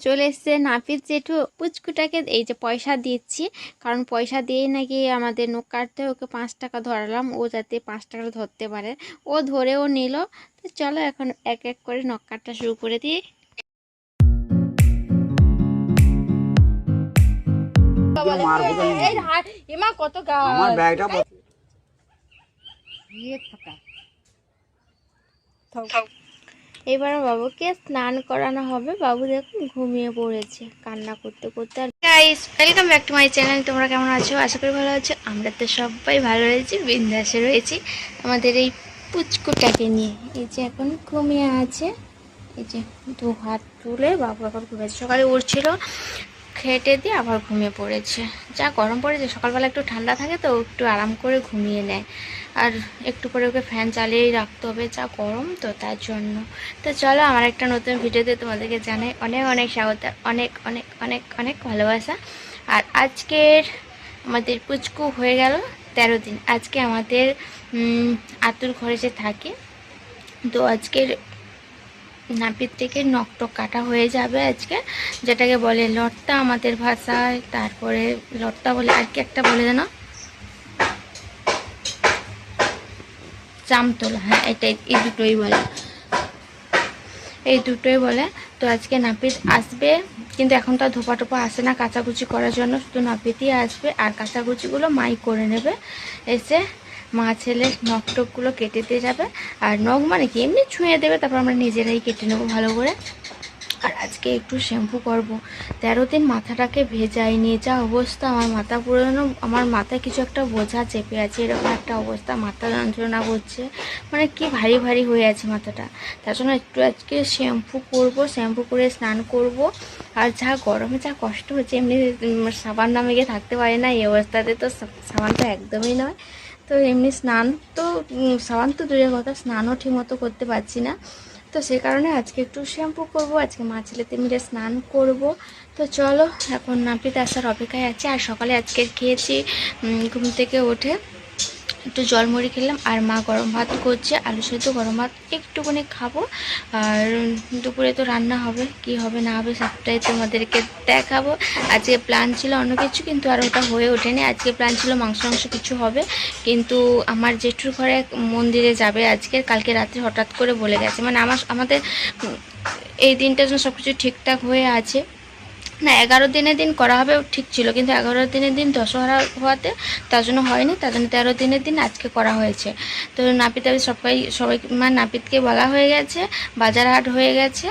চলে এসছে নাপিত জেঠু। পুচকুটাকে এই যে পয়সা দিচ্ছি কারণ পয়সা দিয়েই নাকি আমাদের নখ কাটতে ওকে পাঁচ টাকা ধরালাম ও যাতে পাঁচ টাকা ধরতে পারে। ও ধরেও নিল তো চলো এখন এক এক করে নখ কাটটা শুরু করে দিই। মারবো তো এবার বাবুকে স্নান করানো হবে। বাবু দেখুন ঘুমিয়ে পড়েছে, কান্না করতে করতে আর guys welcome back to my channel তোমরা কেমন আছো? আশা করি ভালো আছো। আমরা তো সবাই ভালো রয়েছি, বিন্দাসে রয়েছি। আমাদের এই পুচকুটাকে নিয়ে। এই যে এখন ঘুমিয়ে আছে। এই যে দু হাত তুলে বাবু এখন ঘুমিয়েছে সকালে উঠছিল খেটে দিয়ে আবার ঘুমিয়ে পড়েছে। যা গরম পড়েছে, সকালবেলা একটু ঠান্ডা থাকে তো একটু আরাম করে ঘুমিয়ে নেয়। আর একটু পরে ওকে ফ্যান চালিয়েই রাখতে হবে, যা গরম তো তার জন্য। তো চলো আমার একটা নতুন ভিডিওতে তোমাদেরকে জানাই অনেক অনেক স্বাগত, অনেক অনেক অনেক অনেক ভালোবাসা। আর আজকের আমাদের পুচকু হয়ে গেল তেরো দিন। আজকে আমাদের আতুর ঘরে যে থাকে, তো আজকের নাপিত থেকে নকটক কাটা হয়ে যাবে আজকে, যেটাকে বলে লট্টা আমাদের ভাষায়, তারপরে লট্টা বলে আর কি একটা বলে যেন চামতলা হ্যাঁ এটাই, এই দুটোই বলে। এই দুটোই বলে, তো আজকে নাপিত আসবে, কিন্তু এখন তো ধোপা টোপা আসে না কাচাকুচি করার জন্য, শুধু নাপিতই আসবে, আর কাচাকুচিগুলো মাই করে নেবে, এসে মা ছেলে নখ টকগুলো কেটে দিয়ে যাবে। আর নখ মানে কি? এমনি ছুঁয়ে দেবে, তারপর আমরা নিজেরাই কেটে নেব ভালো করে। আর আজকে একটু শ্যাম্পু করব। তেরো দিন মাথাটাকে ভেজাইনি যা অবস্থা আমার মাথা পুরো আমার মাথায় কিছু একটা বোঝা চেপে আছে, এরকম একটা অবস্থা, মাথা যন্ত্রণা করছে। মানে কি ভারী ভারী হয়ে আছে মাথাটা। তার জন্য একটু আজকে শ্যাম্পু করব, শ্যাম্পু করে স্নান করব। আর যা গরমে যা কষ্ট হচ্ছে, এমনি সাবান নামে গিয়ে থাকতে পারে না, এই অবস্থাতে তো সাবান তো একদমই নয়। তো এমনি স্নান তো সাবান তো দূরের কথা, স্নানও ঠিকমতো করতে পারছি না। তো সে কারণে আজকে একটু শ্যাম্পু করব, আজকে মা ছেলেতে মিলে স্নান করব। তো চলো, এখন নাপিত আসার অপেক্ষায় আছে, আর সকালে আজকে খেয়েছি ঘুম থেকে উঠে। একটু জল মুড়ি খেলাম আর মা গরম ভাত করছে, আলু সেদ্ধ, গরম ভাত একটুখানি খাব। আর দুপুরে তো রান্না হবে, কি হবে না হবে সবটাই তোমাদেরকে দেখাবো। আজকে প্ল্যান ছিল অন্য কিছু, কিন্তু আর ওটা হয়ে ওঠেনি। আজকে প্ল্যান ছিল মাংস মাংস কিছু হবে, কিন্তু আমার জেঠুর ঘরে মন্দিরে যাবে আজকে, কালকে রাত্রে হঠাৎ করে বলে গেছে। মানে আমার, আমাদের এই দিনটার জন্য সব কিছু ঠিকঠাক হয়ে আছে। না, এগারো দিনের দিন করা হবে, ঠিক ছিল। কিন্তু এগারো দিনের দিন দশহরা হওয়াতে তার জন্য হয়নি, তার জন্য তেরো দিনের দিন আজকে করা হয়েছে। তো নাপিত আমি সবাই সবাই মানে নাপিতকে বলা হয়ে গেছে বাজার হাট হয়ে গেছে।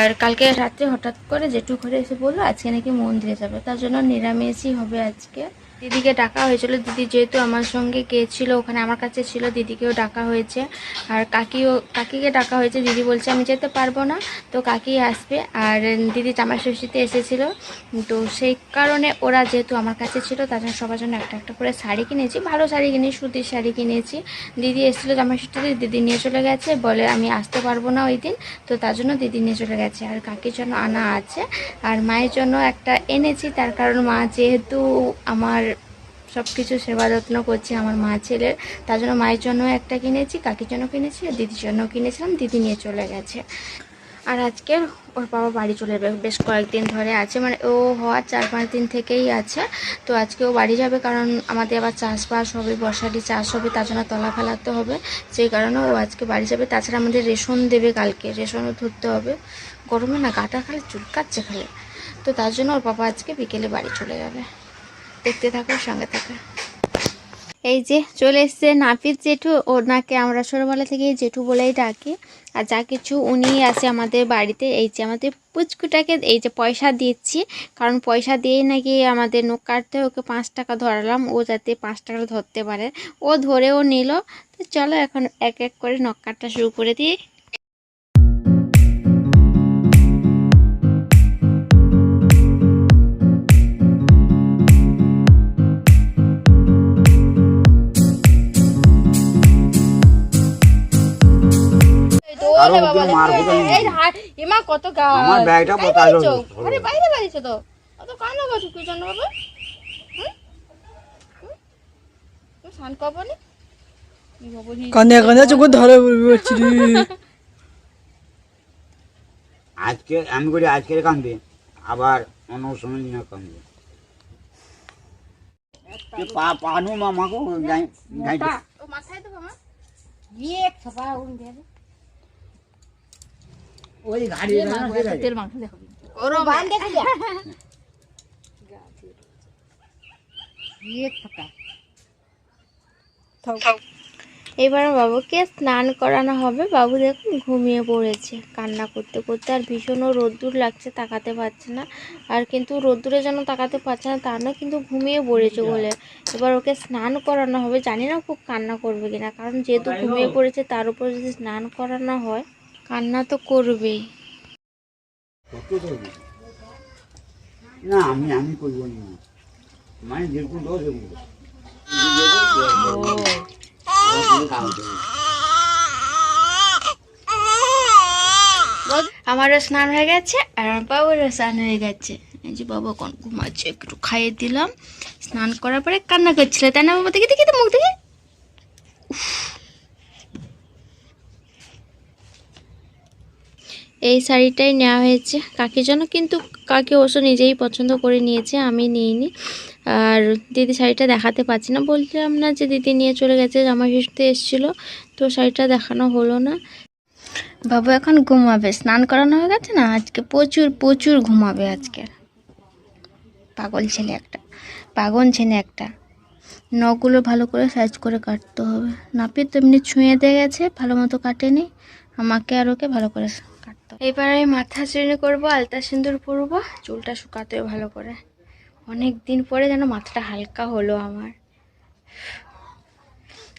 আর কালকে রাত্রে হঠাৎ করে জেঠু ঘরে এসে বলল, আজকে নাকি মন্দিরে যাবে। তার জন্য নিরামিষই হবে আজকে। দিদিকে ডাকা হয়েছিল। দিদি যেহেতু আমার সঙ্গে গিয়েছিল ওখানে আমার কাছে ছিল, দিদিকেও ডাকা হয়েছে। আর কাকিও, কাকিকে ডাকা হয়েছে। দিদি বলছে, আমি যেতে পারব না। তো কাকি আসবে। আর দিদি জামাই ষষ্ঠীতে এসেছিল। তো সেই কারণে ওরা যেহেতু আমার কাছে ছিল, তার জন্য সবার জন্য একটা একটা করে শাড়ি কিনেছি। ভালো শাড়ি কিনে সুতির শাড়ি কিনেছি। দিদি এসেছিল জামাই ষষ্ঠীতে দিদি নিয়ে চলে গেছে। বলে, আমি আসতে পারব না ওই দিন। তো তার জন্য দিদি নিয়ে চলে গেছে। আর কাকির জন্য আনা আছে। আর মায়ের জন্য একটা এনেছি। তার কারণ মা যেহেতু আমার সব কিছু সেবা যত্ন করছে আমার মা ছেলের। তার জন্য মায়ের জন্য একটা কিনেছি, কাকির জন্য কিনেছি আর দিদির জন্য কিনেছিলাম, দিদি নিয়ে চলে গেছে। আর আজকে ওর বাবা বাড়ি চলে যাবে, বেশ কয়েকদিন ধরে আছে মানে ও হওয়ার চার পাঁচ দিন থেকেই আছে। তো আজকে ও বাড়ি যাবে কারণ আমাদের আবার চাষবাস হবে, বর্ষাটি চাষ হবে, তার জন্য তলা ফেলাতে হবে। সেই কারণে ও আজকে বাড়ি যাবে। তাছাড়া আমাদের রেশন দেবে কালকে, রেশনও ধরতে হবে। গরমে না গাটা খালি চুলকাচ্ছে খালি। তো তার জন্য ওর বাবা আজকে বিকেলে বাড়ি চলে যাবে। দেখতে থাকো, সঙ্গে থাকো। এই যে চলে এসছে নাপিত জেঠু, ওনাকে আমরা ছোটোবেলা থেকে জেঠু বলেই ডাকি। আর যা কিছু উনি আছে আমাদের বাড়িতে, এই যে আমাদের পুচকুটাকে এই যে পয়সা দিচ্ছি, কারণ পয়সা দিয়েই নাকি আমাদের নখ কাটতে ওকে পাঁচ টাকা ধরালাম, ও যাতে পাঁচ টাকা ধরতে পারে। ও ধরেও নিল, তো চলো এখন এক এক করে নখ কাটটা শুরু করে দিই। আরে বাবা এই হাই এমা কত গা আমার ব্যাগটা পতালো আরে বাইরে বাইরেছে তো। অত কান্না করছ কি জানো বাবা তুমি শান কবনি কানে কানে চোখ ধরে বলছি আজকে আমি করি আজকে কামবে আবার অন্য সময় না কামবে পানু মামাকে গাই গাই মাথায় তো মামা নিয়ে এক ছপা উন দিয়ে ওই গাড়ি তেল মাংস বান দেখে এবার বাবুকে স্নান করানো হবে। বাবু দেখুন ঘুমিয়ে পড়েছে। কান্না করতে করতে আর ভীষণও রোদ্দুর লাগছে তাকাতে পারছে না। আর কিন্তু রোদ্দুরে যেন তাকাতে পারছে না তা না কিন্তু ঘুমিয়ে পড়েছে বলে। এবার ওকে স্নান করানো হবে। জানি না খুব কান্না করবে কিনা কারণ যেহেতু ঘুমিয়ে পড়েছে তার উপর যদি স্নান করানো হয় কান্না তো করবেই। না আমি আমি করব না। মানে যেরকম দোষ এরকম আমারও স্নান হয়ে গেছে আর আমার বাবুরও স্নান হয়ে গেছে। এই যে বাবা কোন ঘুমাচ্ছে একটু খাইয়ে দিলাম। স্নান করার পরে কান্না করছিল তাই না বাবা? দেখি দেখি তো মুখ দেখি। এই শাড়িটাই নেওয়া হয়েছে। কাকির জন্য কিন্তু কাকি অবশ্য নিজেই পছন্দ করে নিয়েছে, আমি নিইনি। আর দিদি শাড়িটা দেখাতে পারছি না। বলছিলাম না যে দিদি নিয়ে চলে গেছে জামা ষষ্ঠীতে এসেছিল, তো শাড়িটা দেখানো হলো না। বাবু, এখন ঘুমাবে। স্নান করানো হয়ে গেছে না? আজকে প্রচুর প্রচুর ঘুমাবে আজকে। পাগল ছেলে একটা। পাগল ছেলে একটা। নখগুলো ভালো করে সাইজ করে কাটতে হবে। নাপিত এমনি ছুঁয়ে দিয়ে গেছে, ভালো মতো কাটেনি। আমাকে আর ওকে ভালো করে হবে এবার আমি মাথা শ্রেণি করব, আলতা সিঁদুর পরবো, চুলটা শুকাতে ভালো করে। অনেক দিন পরে যেন মাথাটা হালকা হলো আমার।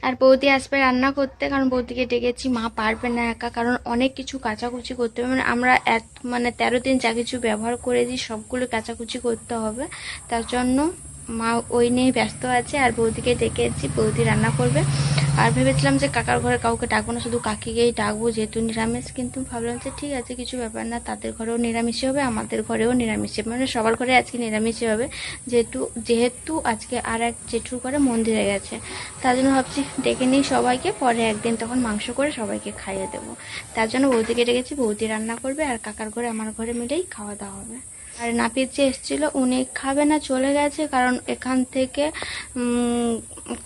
আর বৌদি আসবে রান্না করতে, কারণ বৌদিকে ডেকেছি, মা পারবে না একা, কারণ অনেক কিছু কাচাকুচি করতে হবে। মানে আমরা এক মানে তেরো দিন যা কিছু ব্যবহার করেছি, সবগুলো কাচাকুচি করতে হবে। তার জন্য মা ওই নিয়ে ব্যস্ত আছে, আর বৌদিকে ডেকেছি, বৌদি রান্না করবে। আর ভেবেছিলাম যে কাকার ঘরে কাউকে ডাকবো না, শুধু কাকিকেই ডাকবো, যেহেতু নিরামিষ, কিন্তু ভাবলাম যে ঠিক আছে, কিছু ব্যাপার না, তাদের ঘরেও নিরামিষই হবে, আমাদের ঘরেও নিরামিষই। মানে সবার ঘরে আজকে নিরামিষই হবে, যেহেতু যেহেতু আজকে আর এক জেঠুর ঘরে মন্দিরে গেছে। তার জন্য ভাবছি ডেকে নিই সবাইকে, পরে একদিন তখন মাংস করে সবাইকে খাইয়ে দেবো। তার জন্য বৌদিকে ডেকেছি, বৌদি রান্না করবে আর কাকার ঘরে, আমার ঘরে মিলেই খাওয়া দাওয়া হবে। আর নাপিত যে এসেছিল, উনি খাবে না, চলে গেছে, কারণ এখান থেকে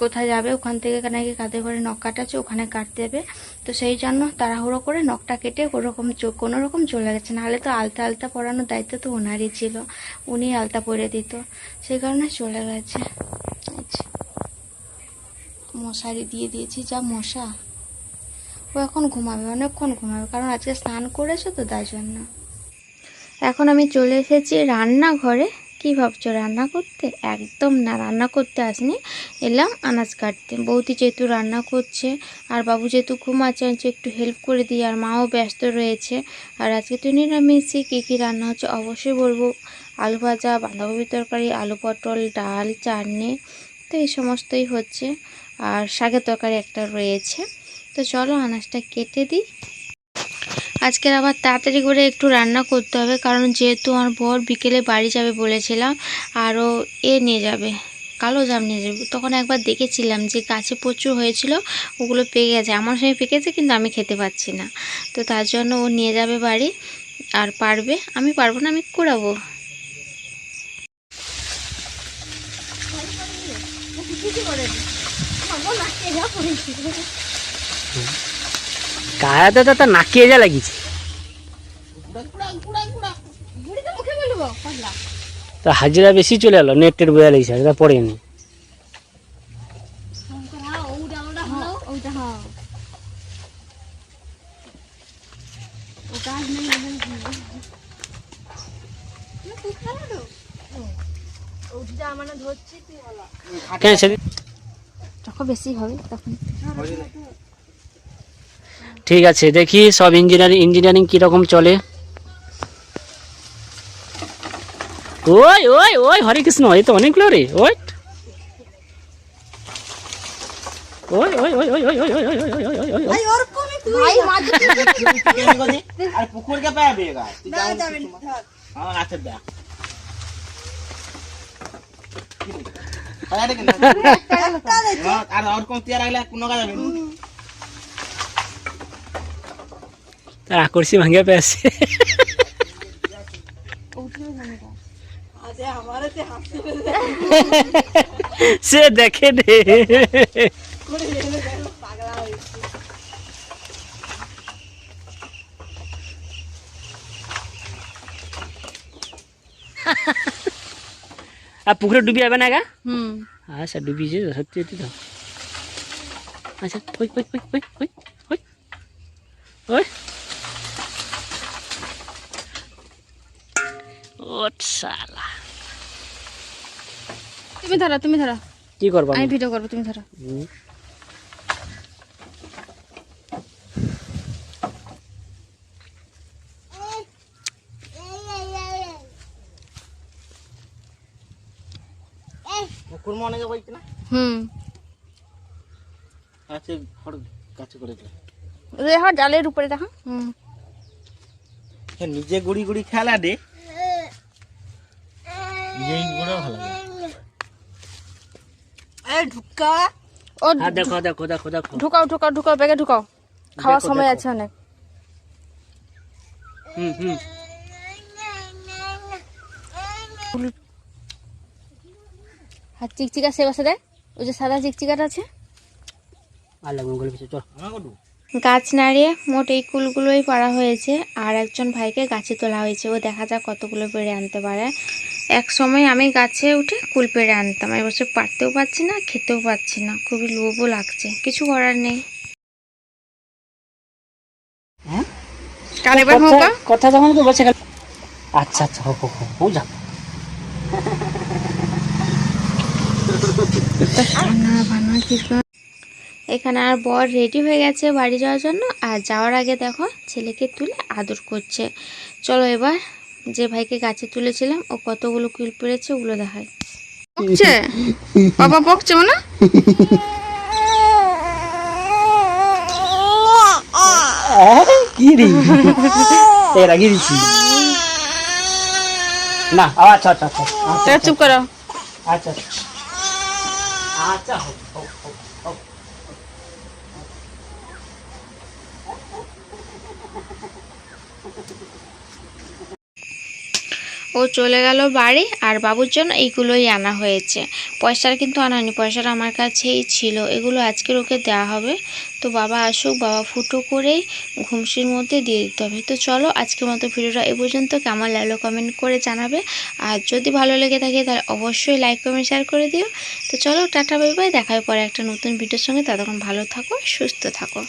কোথায় যাবে? ওখান থেকে নাকি কাঁধে ঘরে নখ কাটাচ্ছে ওখানে কাটতে দেবে। তো সেই জন্য তাড়াহুড়ো করে নখটা কেটে কোনোরকম কোনো রকম চলে গেছে। নাহলে তো আলতা আলতা পরানোর দায়িত্ব তো ওনারই ছিল। উনি আলতা পরে দিত। সেই কারণে চলে গেছে। মশারি দিয়ে দিয়েছি, যা মশা। ও এখন ঘুমাবে, অনেকক্ষণ ঘুমাবে, কারণ আজকে স্নান করেছে তো, তাই জন্য। এখন আমি চলে এসেছি রান্নাঘরে। কি ভাবছ, রান্না করতে? একদম না, রান্না করতে আসনি। এলাম আনাজ কাটতে। বৌদি যেহেতু রান্না করছে, আর বাবু যেহেতু ঘুমাচ্ছে, আমি একটু হেল্প করে দিই, আর মাও ব্যস্ত রয়েছে। আর আজকে তো নিরামিষই। কী কী রান্না হচ্ছে অবশ্যই বলব। আলু ভাজা বাঁধাকপি তরকারি, আলু পটল, ডাল, চাটনি, তো এই সমস্তই হচ্ছে। আর শাকের তরকারি একটা রয়েছে। তো চলো আনাজটা কেটে দিই। আজকের আবার তাড়াতাড়ি করে একটু রান্না করতে হবে কারণ যেহেতু আমার বর বিকেলে বাড়ি যাবে বলেছিলাম আরও এ নিয়ে যাবে কালো জাম নিয়ে যাবে। তখন একবার দেখেছিলাম যে গাছে প্রচুর হয়েছিল ওগুলো পেকে গেছে। আমার সঙ্গে পেকেছে কিন্তু আমি খেতে পাচ্ছি না। তো তার জন্য ও নিয়ে যাবে বাড়ি আর পারবে আমি পারব না আমি কুড়াবো। কায়াতে তো নাকি এজা লাগিছে। তা হাজিরা বেশি চলে এলো নেটের বোঝা লাগছে, হাজিরা পড়েনি কেন সেদিন যখন বেশি হবে, তখন ঠিক আছে দেখি সব ইঞ্জিনিয়ারিং ইঞ্জিনিয়ারিং কীরকম চলে ওই ওই ওই হরে কৃষ্ণ এই তো অনেকগুলো রে ওই ওই ওই ওই ওই ওই ওই ওই ওই ওই ওই ওই ওই ওই ভাই মাঝে আর পুকুর কে পাবে গা তুই যাও হ্যাঁ আচ্ছা দা আর আর কোন কাজ হবে তার আকর্ষি ভাঙিয়া পেয়ে আসছে সে দেখে রে আর পুকুরে ডুবি যাবে না গা? হুম। আচ্ছা ডুবিছে তো, সত্যি সত্যি তো। আচ্ছা ওই ওই ওই ওই ওই ওই ওই। শালা। তুমি ধরো তুমি ধরো। কি করবা? আমি ভিডিও করব তুমি ধরো। হুম। কুরমা অনেকে বলছে না? হুম। আচ্ছা কাছে করে জালের উপরে দেখো। হুম। নিজে গুড়ি গুড়ি খেলা দে। নিজে গুড়া ভালো লাগে। ও দেখো দেখো দেখো দেখো। ঢুকাও ঢুকাও ঢুকাও ব্যাগে ঢুকাও। খাওয়ার সময় আছে অনেক। হুম হুম। আর চিকচিকা সে বসে দেয়? ওই যে সাদা চিকচিকাটা আছে? গাছ নাড়িয়ে মোট এই কুলগুলোই পাড়া হয়েছে। আর একজন ভাইকে গাছে তোলা হয়েছে। ও দেখা যাক কতগুলো পেড়ে আনতে পারে। এক সময় আমি গাছে উঠে কুল পেড়ে আনতাম। এবছর পারতেও পারছি না খেতেও পারছি না। খুবই লোভও লাগছে। কিছু করার নেই। কথা তো বলছে আচ্ছা আচ্ছা হোক হোক হোক এখানে আর বর রেডি হয়ে গেছে বাড়ি যাওয়ার জন্য। আর যাওয়ার আগে দেখো ছেলেকে তুলে আদর করছে। চলো এবার যে ভাইকে গাছে তুলেছিলাম ও কতগুলো কুল পেড়েছে ওগুলো দেখায়। বকছে বাবা বকছে না কি রে? এ না আচ্ছা আচ্ছা আচ্ছা। আচ্ছা চুপ করো। আচ্ছা। আচ্ছা আচ্ছা হোক হোক হোক হোক ও চলে গেল বাড়ি আর বাবুর জন্য এইগুলোই আনা হয়েছে। পয়সার কিন্তু আনা হয়নি, পয়সাটা আমার কাছেই ছিল। এগুলো আজকের ওকে দেওয়া হবে। তো বাবা আসুক, বাবা ফুটো করেই ঘুমসির মধ্যে দিয়ে দিতে হবে। তো চলো আজকের মতো ভিডিওটা এ পর্যন্ত। কেমন লাগল কমেন্ট করে জানাবে। আর যদি ভালো লেগে থাকে তাহলে অবশ্যই লাইক কমেন্ট শেয়ার করে দিও। তো চলো টাটা বাই বাই দেখা হয় পরে একটা নতুন ভিডিওর সঙ্গে। ততক্ষণ ভালো থাকো, সুস্থ থাকো।